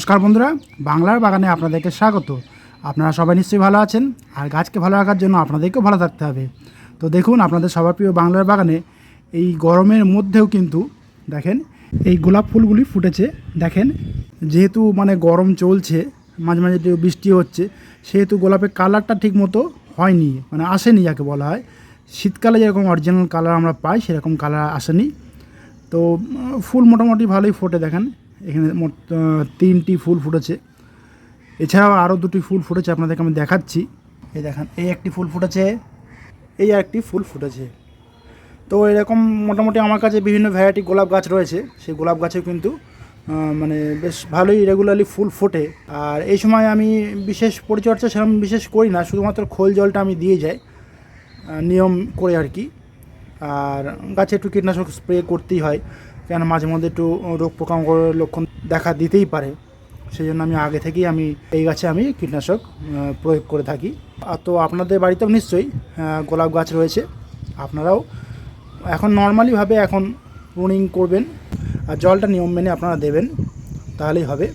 নমস্কার বন্ধুরা, বাংলার বাগানে আপনাদেরকে স্বাগত। আপনারা সবাই নিশ্চয়ই ভালো আছেন, আর গাছকে ভালো রাখার জন্য আপনাদেরকেও ভালো থাকতে হবে। তো দেখুন, আপনাদের সবার প্রিয় বাংলার বাগানে এই গরমের মধ্যেও কিন্তু দেখেন, এই গোলাপ ফুলগুলি ফুটেছে। দেখেন, যেহেতু মানে গরম চলছে, মাঝে মাঝে বৃষ্টি হচ্ছে, সেহেতু গোলাপের কালারটা ঠিক মতো হয়নি মানে আসেনি যাকে বলা হয়। শীতকালে যেরকম অরিজিনাল কালার আমরা পাই, সেরকম কালার আসেনি। তো ফুল মোটামুটি ভালোই ফোটে দেখেন। এখানে মোট তিনটি ফুল ফুটেছে। এছাড়াও আরও দুটি ফুল ফুটেছে আপনাদেরকে আমি দেখাচ্ছি। এই দেখেন, এই একটি ফুল ফুটেছে, এই একটি ফুল ফুটেছে। তো এরকম মোটামুটি আমার কাছে বিভিন্ন ভ্যারাইটি গোলাপ গাছ রয়েছে। সেই গোলাপ গাছেও কিন্তু মানে বেশ ভালোই রেগুলারলি ফুল ফোটে। আর এই সময় আমি বিশেষ পরিচর্যা সেরকম বিশেষ করি না, শুধুমাত্র খোল জলটা আমি দিয়ে যাই নিয়ম করে আর কি। আর গাছে একটু কীটনাশক স্প্রে করতেই হয়। কেন মাঝে মধ্যে একটু রোগ পোকামাকড়ের লক্ষণ দেখা দিতেই পারে। সেই জন্য আমি আগে থেকেই আমি এই গাছে আমি কীটনাশক প্রয়োগ করে থাকি। আর তো আপনাদের বাড়িতেও নিশ্চয়ই গোলাপ গাছ রয়েছে। আপনারাও এখন নর্মালিভাবে এখন প্রুনিং করবেন আর জলটা নিয়ম মেনে আপনারা দেবেন, তাহলেই হবে।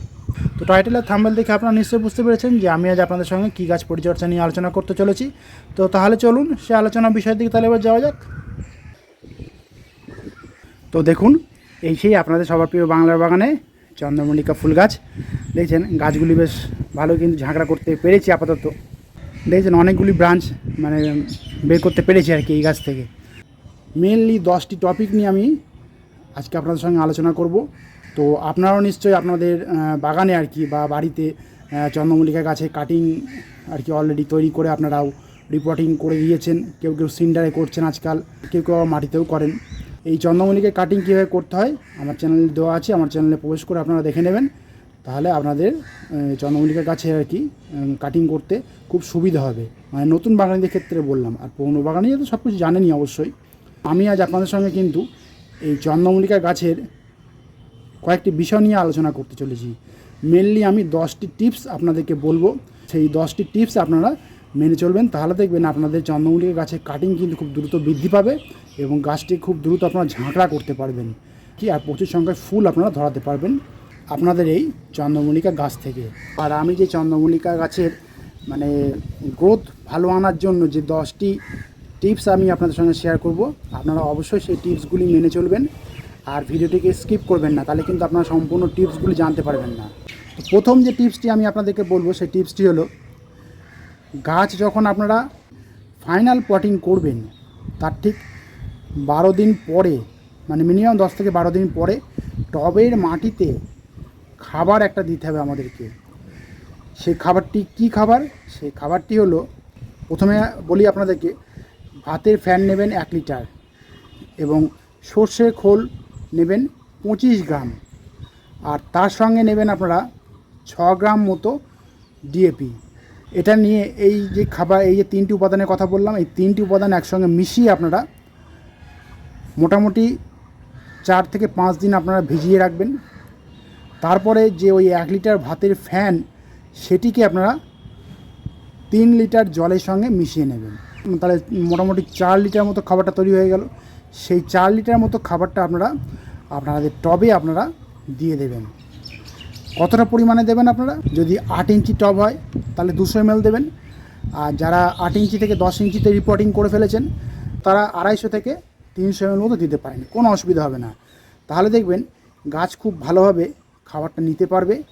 তো টাইটেল আর থাম্বেল দেখে আপনারা নিশ্চয়ই বুঝতে পেরেছেন যে আমি আজ আপনাদের সঙ্গে কী গাছ পরিচর্যা নিয়ে আলোচনা করতে চলেছি। তো তাহলে চলুন সে আলোচনা বিষয়ের দিকে তাহলে এবার যাওয়া যাক। তো দেখুন এই সেই আপনাদের সবার প্রিয় বাংলার বাগানে চন্দ্রমল্লিকা ফুল গাছ। দেখছেন, গাছগুলি বেশ ভালো কিন্তু ঝাঁকড়া করতে পেরেছি আপাতত। দেখছেন, অনেকগুলি ব্রাঞ্চ মানে বের করতে পেরেছি আর কি এই গাছ থেকে। মেনলি দশটি টপিক নিয়ে আমি আজকে আপনাদের সঙ্গে আলোচনা করব। তো আপনারাও নিশ্চয়ই আপনাদের বাগানে আর কি বা বাড়িতে চন্দ্রমল্লিকা গাছে কাটিং আর কি অলরেডি তৈরি করে আপনারাও রিপোর্টিং করে দিয়েছেন। কেউ কেউ সিন্ডারে করছেন আজকাল, কেউ কেউ মাটিতেও করেন। এই চন্দ্রমল্লিকা কাটিং কীভাবে করতে হয় আমার চ্যানেলে দেওয়া আছে আমার চ্যানেলে প্রবেশ করে আপনারা দেখে নেবেন। তাহলে আপনাদের আহ, চন্দ্রমল্লিকা গাছে আর কি কাটিং করতে খুব সুবিধা হবে। মানে নতুন বাগানিদের ক্ষেত্রে বললাম আর পুরনো বাগানি তো সব কিছু জানেনই অবশ্যই। আমি আজ আপনাদের সঙ্গে কিন্তু এই চন্দ্রমল্লিকা গাছের কয়েকটি বিষয় নিয়ে আলোচনা করতে চলেছি। মেনলি আমি দশটি টিপস আপনাদেরকে বলব। সেই দশটি টিপস আপনারা মেনে চলবেন, তাহলে দেখবেন আপনাদের চন্দ্রমল্লিকা গাছের কাটিং কিন্তু খুব দ্রুত বৃদ্ধি পাবে এবং গাছটি খুব দ্রুত আপনারা ঝাঁকড়া করতে পারবেন। কি? আর প্রচুর সংখ্যায় ফুল আপনারা ধরাতে পারবেন আপনাদের এই চন্দ্রমল্লিকা গাছ থেকে। আর আমি যে চন্দ্রমল্লিকা গাছের মানে গ্রোথ ভালো আনার জন্য যে দশটি টিপস আমি আপনাদের সঙ্গে শেয়ার করব, আপনারা অবশ্যই সেই টিপসগুলি মেনে চলবেন। আর ভিডিওটিকে স্কিপ করবেন না, তাহলে কিন্তু আপনারা সম্পূর্ণ টিপসগুলি জানতে পারবেন না। প্রথম যে টিপসটি আমি আপনাদেরকে বলব, সেই টিপসটি হলো গাছ যখন আপনারা ফাইনাল পটিং করবেন, তার ঠিক বারো দিন পরে মানে মিনিমাম দশ থেকে বারো দিন পরে টবের মাটিতে খাবার একটা দিতে হবে আমাদেরকে। সেই খাবারটি কি খাবার? সেই খাবারটি হলো, প্রথমে বলি আপনাদেরকে, ভাতের ফ্যান নেবেন এক লিটার এবং সর্ষের খোল নেবেন পঁচিশ গ্রাম। আর তার সঙ্গে নেবেন আপনারা ছ গ্রাম মতো ডিএপি এটা নিয়ে এই যে খাবার, এই যে তিনটি উপাদানের কথা বললাম, এই তিনটি উপাদান একসঙ্গে মিশিয়ে আপনারা মোটামুটি চার থেকে পাঁচ দিন আপনারা ভিজিয়ে রাখবেন। তারপরে যে ওই এক লিটার ভাতের ফ্যান, সেটিকে আপনারা তিন লিটার জলের সঙ্গে মিশিয়ে নেবেন। তাহলে মোটামুটি চার লিটার মতো খাবারটা তৈরি হয়ে গেল। সেই চার লিটার মতো খাবারটা আপনারা আপনাদের টবে আপনারা দিয়ে দেবেন। কতটা পরিমাণে দেবেন আপনারা? যদি আট ইঞ্চি টব হয়, তাহলে দুশো এমএল দেবেন। আর যারা আট ইঞ্চি থেকে দশ ইঞ্চিতে রিপোর্টিং করে ফেলেছেন, তারা আড়াইশো থেকে তিনশো এমএল মতো দিতে পারেন। কোনো অসুবিধা হবে না। তাহলে দেখবেন, গাছ খুব ভালোভাবে খাবারটা নিতে পারবে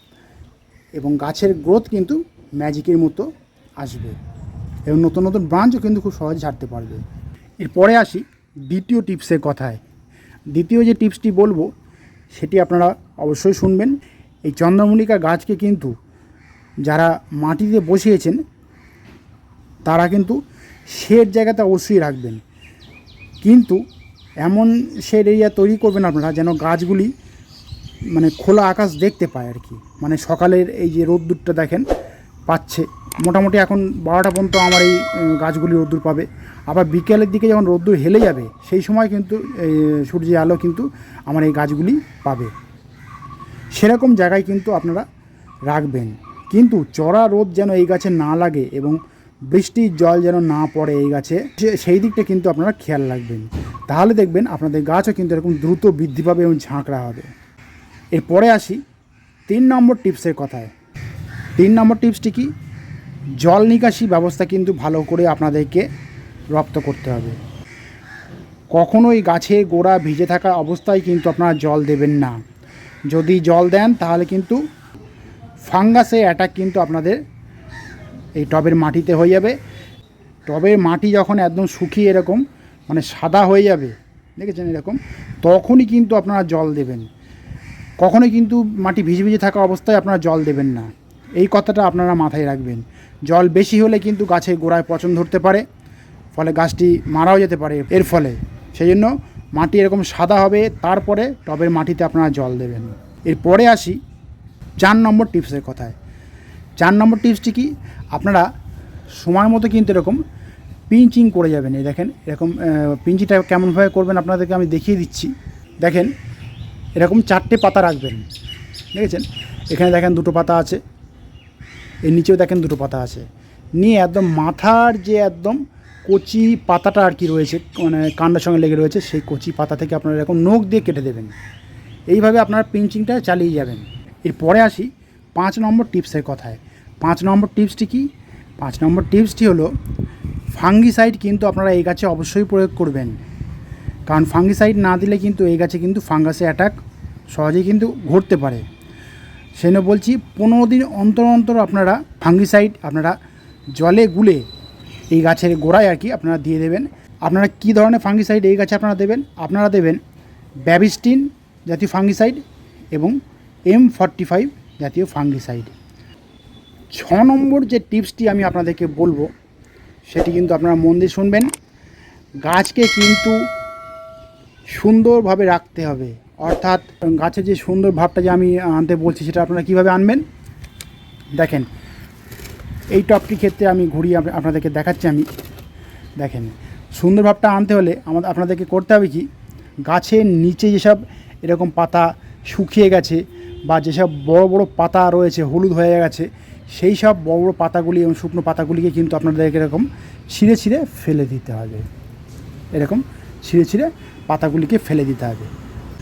এবং গাছের গ্রোথ কিন্তু ম্যাজিকের মতো আসবে। এবং নতুন নতুন ব্রাঞ্চও কিন্তু খুব সহজে ছাড়তে পারবে। এরপরে আসি দ্বিতীয় টিপসের কথায়। দ্বিতীয় যে টিপসটি বলব, সেটি আপনারা অবশ্যই শুনবেন। এই চন্দ্রমল্লিকা গাছকে কিন্তু যারা মাটিতে বসিয়েছেন, তারা কিন্তু শেড জায়গাতে অবশ্যই রাখবেন। কিন্তু এমন শেড এরিয়া তৈরি করবেন আপনারা যেন গাছগুলি মানে খোলা আকাশ দেখতে পায় আর কি। মানে সকালের এই যে রোদ্দুরটা দেখেন, পাচ্ছে। মোটামুটি এখন বারোটা পর্যন্ত আমার এই গাছগুলি রোদ্দুর পাবে। আবার বিকেলের দিকে যখন রোদ্দুর হেলে যাবে, সেই সময় কিন্তু সূর্যের আলো কিন্তু আমার এই গাছগুলি পাবে। সেরকম জায়গায় কিন্তু আপনারা রাখবেন। কিন্তু চড়া রোদ যেন এই গাছে না লাগে এবং বৃষ্টির জল যেন না পড়ে এই গাছে সেই দিকটা কিন্তু আপনারা খেয়াল রাখবেন। তাহলে দেখবেন আপনাদের গাছও কিন্তু এরকম দ্রুত বৃদ্ধি পাবে এবং ঝাঁকড়া হবে। এরপরে আসি তিন নম্বর টিপসের কথায়। তিন নম্বর টিপসটি কি? জল নিকাশি ব্যবস্থা কিন্তু ভালো করে আপনাদেরকে রপ্ত করতে হবে। কখনোই গাছের গোড়া ভিজে থাকা অবস্থায় কিন্তু আপনারা জল দেবেন না। যদি জল দেন, তাহলে কিন্তু ফাঙ্গাসে অ্যাটাক কিন্তু আপনাদের এই টবের মাটিতে হয়ে যাবে। টবের মাটি যখন একদম শুকিয়ে এরকম মানে সাদা হয়ে যাবে, দেখেছেন এরকম, তখনই কিন্তু আপনারা জল দেবেন। কখনোই কিন্তু মাটি ভিজে ভিজে থাকা অবস্থায় আপনারা জল দেবেন না। এই কথাটা আপনারা মাথায় রাখবেন। জল বেশি হলে কিন্তু গাছের গোড়ায় পচন ধরতে পারে, ফলে গাছটি মারাও যেতে পারে এর ফলে। সেই জন্য মাটি এরকম সাদা হবে, তারপরে টবের মাটিতে আপনারা জল দেবেন। এরপরে আসি চার নম্বর টিপসের কথায়। চার নম্বর টিপসটি কি? আপনারা সময় মতো কিন্তু এরকম পিঞ্চিং করে যাবেন। এই দেখেন, এরকম পিঞ্চিটা কেমনভাবে করবেন আপনাদেরকে আমি দেখিয়ে দিচ্ছি। দেখেন, এরকম চারটে পাতা রাখবেন। দেখেছেন? এখানে দেখেন দুটো পাতা আছে। এর নিচেও দেখেন দুটো পাতা আছে। নিয়ে একদম মাথার যে একদম কচি পাতাটা আর কি রয়েছে মানে কান্ডার সঙ্গে লেগে রয়েছে, সেই কচি পাতা থেকে আপনারা এরকম নখ দিয়ে কেটে দেবেন। এইভাবে আপনারা পিঞ্চিংটা চালিয়ে যাবেন। এরপরে আসি পাঁচ নম্বর টিপসের কথায়। পাঁচ নম্বর টিপসটি কি? পাঁচ নম্বর টিপসটি হলো, ফাঙ্গিসাইড কিন্তু আপনারা এই গাছে অবশ্যই প্রয়োগ করবেন। কারণ ফাঙ্গিসাইড না দিলে কিন্তু এই গাছে কিন্তু ফাঙ্গাসে অ্যাটাক সহজেই কিন্তু ঘটতে পারে। সেই জন্য বলছি, পনেরো দিন অন্তর অন্তর আপনারা ফাঙ্গিসাইড আপনারা জলে গুলে এই গাছের গোড়ায় আর কি আপনারা দিয়ে দেবেন। আপনারা কী ধরনের ফাঙ্গিসাইড এই গাছে আপনারা দেবেন? আপনারা দেবেন ব্যাবিস্টিন জাতীয় ফাঙ্গিসাইড এবং এম ফর্টি ফাইভ জাতীয় ফাঙ্গিসাইড ছ নম্বর যে টিপসটি আমি আপনাদেরকে বলব, সেটি কিন্তু আপনারা মন দিয়ে শুনবেন। গাছকে কিন্তু সুন্দরভাবে রাখতে হবে। অর্থাৎ গাছের যে সুন্দর ভাবটা যে আমি আনতে বলছি, সেটা আপনারা কীভাবে আনবেন? দেখেন এই টপটির ক্ষেত্রে আমি ঘুরিয়ে আপনাদেরকে দেখাচ্ছি, আমি দেখেন। সুন্দর ভাবটা আনতে হলে আমাদের আপনাদেরকে করতে হবে কি, গাছের নিচে যেসব এরকম পাতা শুকিয়ে গেছে বা যেসব বড় বড় পাতা রয়েছে, হলুদ হয়ে গেছে, সেই সব বড় বড় পাতাগুলি এবং শুকনো পাতাগুলিকে কিন্তু আপনাদেরকে এরকম ছিঁড়ে ছিঁড়ে ফেলে দিতে হবে। এরকম ছিঁড়ে ছিঁড়ে পাতাগুলিকে ফেলে দিতে হবে।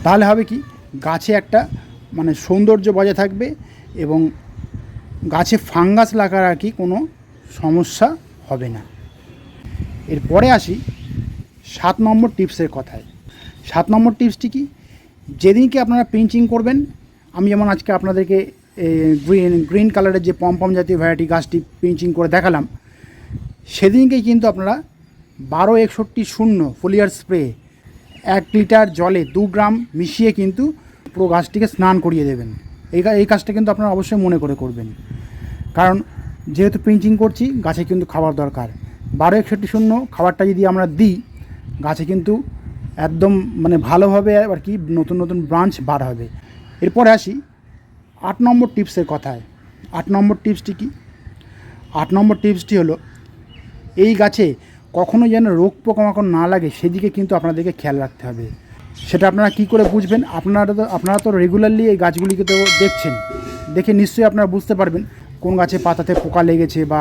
তাহলে হবে কি, গাছে একটা মানে সৌন্দর্য বজায় থাকবে এবং গাছে ফাঙ্গাস লাগার আর কি কোনো সমস্যা হবে না। এরপরে আসি সাত নম্বর টিপসের কথায়। সাত নম্বর টিপসটি কি? যেদিনকে আপনারা পিঞ্চিং করবেন, আমি যেমন আজকে আপনাদেরকে গ্রিন গ্রিন কালারের যে পম্পম জাতীয় ভ্যারাইটি গাছটি পিঞ্চিং করে দেখালাম সেদিনকেই কিন্তু আপনারা বারো একষট্টি শূন্য ফোলিয়ার স্প্রে এক লিটার জলে দু গ্রাম মিশিয়ে কিন্তু পুরো গাছটিকে স্নান করিয়ে দেবেন। এই এই কাজটা কিন্তু আপনারা অবশ্যই মনে করে করবেন। কারণ যেহেতু পিঞ্চিং করছি, গাছে কিন্তু খাবার দরকার। বারো একষট্টি শূন্য খাবারটা যদি আমরা দিই, গাছে কিন্তু একদম মানে ভালোভাবে আর কি, নতুন নতুন ব্রাঞ্চ বার হবে। এরপরে আসি আট নম্বর টিপসের কথায়। আট নম্বর টিপসটি কি? আট নম্বর টিপসটি হলো, এই গাছে কখনো যেন রোগ পোকামাকড় না লাগে, সেদিকে কিন্তু আপনাদেরকে খেয়াল রাখতে হবে। সেটা আপনারা কি করে বুঝবেন? আপনারা তো আপনারা তো রেগুলারলি এই গাছগুলিকে তো দেখছেন। দেখে নিশ্চয়ই আপনারা বুঝতে পারবেন কোন গাছে পাতাতে পোকা লেগেছে বা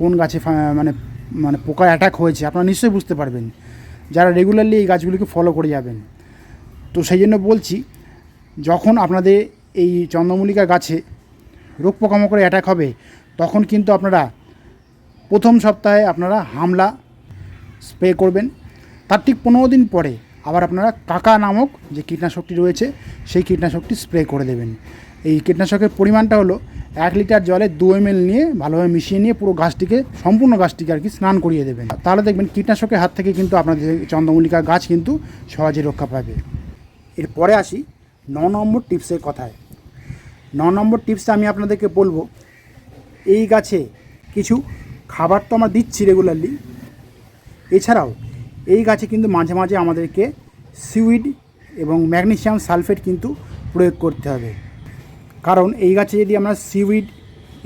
কোন গাছে মানে মানে পোকা অ্যাটাক হয়েছে। আপনারা নিশ্চয়ই বুঝতে পারবেন। যারা রেগুলারলি এই গাছগুলিকে ফলো করে যাবেন। তো সেই জন্য বলছি, যখন আপনাদের এই চন্দ্রমল্লিকা গাছে রোগ পোকামাকড়ে অ্যাটাক হবে, তখন কিন্তু আপনারা প্রথম সপ্তাহে আপনারা হামলা স্প্রে করবেন। তার ঠিক পনেরো দিন পরে আবার আপনারা কাকা নামক যে কীটনাশকটি রয়েছে, সেই কীটনাশকটি স্প্রে করে দেবেন। এই কীটনাশকের পরিমাণটা হলো এক লিটার জলে দু এম নিয়ে ভালোভাবে মিশিয়ে নিয়ে পুরো গাছটিকে, সম্পূর্ণ গাছটিকে আর কি স্নান করিয়ে দেবেন। তাহলে দেখবেন কীটনাশকের হাত থেকে কিন্তু আপনাদের চন্দ্রমল্লিকা গাছ কিন্তু সহজে রক্ষা পাবে। এরপরে আসি ন নম্বর টিপসের কথায়। ন নম্বর টিপসটা আমি আপনাদেরকে বলব, এই গাছে কিছু খাবার তো আমরা দিচ্ছি রেগুলারলি এছাড়াও এই গাছে কিন্তু মাঝে মাঝে আমাদেরকে সিউইড এবং ম্যাগনেসিয়াম সালফেট কিন্তু প্রয়োগ করতে হবে। কারণ এই গাছে যদি আমরা সিউইড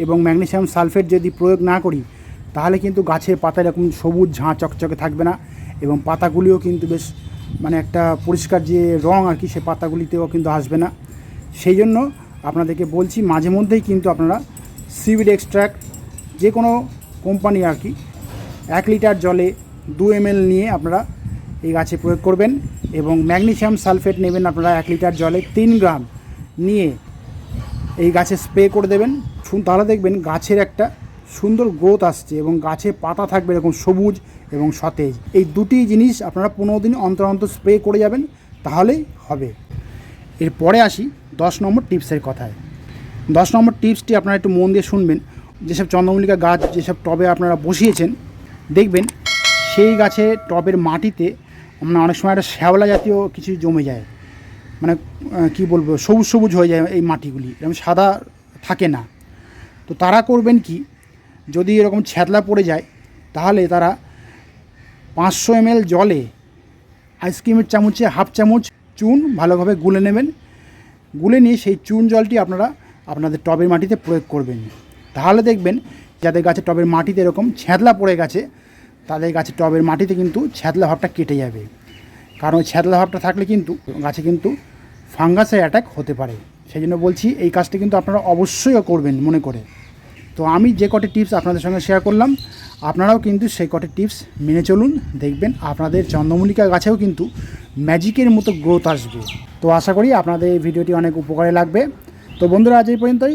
এবং ম্যাগনেসিয়াম সালফেট যদি প্রয়োগ না করি, তাহলে কিন্তু গাছের পাতা এরকম সবুজ ঝাঁ চকচকে থাকবে না এবং পাতাগুলিও কিন্তু বেশ মানে একটা পরিষ্কার যে রং আর কি, সে পাতাগুলিতেও কিন্তু আসবে না। সেই জন্য আপনাদেরকে বলছি, মাঝে মধ্যেই কিন্তু আপনারা সিউইড এক্সট্র্যাক্ট যে কোনো কোম্পানি আর কি, এক লিটার জলে দু এম নিয়ে আপনারা এই গাছে প্রয়োগ করবেন এবং ম্যাগনেসিয়াম সালফেট নেবেন আপনারা এক লিটার জলে তিন গ্রাম নিয়ে এই গাছে স্প্রে করে দেবেন। তাহলে দেখবেন গাছের একটা সুন্দর গ্রোথ আসছে এবং গাছে পাতা থাকবে এরকম সবুজ এবং সতেজ। এই দুটি জিনিস আপনারা পনেরো দিন অন্তর অন্তর স্প্রে করে যাবেন, তাহলেই হবে। এরপরে আসি দশ নম্বর টিপসের কথায়। দশ নম্বর টিপসটি আপনারা একটু মন দিয়ে শুনবেন। যেসব চন্দ্রমল্লিকা গাছ, যেসব টবে আপনারা বসিয়েছেন, দেখবেন সেই গাছে টবের মাটিতে আমরা অনেক সময় একটা শ্যাওলা জাতীয় কিছু জমে যায়। মানে কি বলব, সবুজ সবুজ হয়ে যায় এই মাটিগুলি। এরকম সাদা থাকে না। তো তারা করবেন কি, যদি এরকম ছ্যাতলা পড়ে যায়, তাহলে তারা পাঁচশো এমএল জলে আইসক্রিমের চামচে হাফ চামচ চুন ভালোভাবে গুলে নেবেন। গুলে নিয়ে সেই চুন জলটি আপনারা আপনাদের টবের মাটিতে প্রয়োগ করবেন। তাহলে দেখবেন যাদের গাছে টবের মাটিতে এরকম ছ্যাঁতলা পড়ে গেছে তাদের গাছে টবের মাটিতে কিন্তু ছ্যাঁতলা ভাবটা কেটে যাবে। কারণ ওই ছ্যাঁতলা ভাবটা থাকলে কিন্তু গাছে কিন্তু ফাঙ্গাসের অ্যাটাক হতে পারে। সেই জন্য বলছি এই কাজটা কিন্তু আপনারা অবশ্যই করবেন মনে করে। তো আমি যে কটি টিপস আপনাদের সঙ্গে শেয়ার করলাম, আপনারাও কিন্তু সেই কটি টিপস মেনে চলুন, দেখবেন আপনাদের চন্দ্রমল্লিকা গাছেও কিন্তু ম্যাজিকের মতো গ্রোথ আসবে। তো আশা করি আপনাদের এই ভিডিওটি অনেক উপকারে লাগবে। তো বন্ধুরা, আজ এই পর্যন্তই।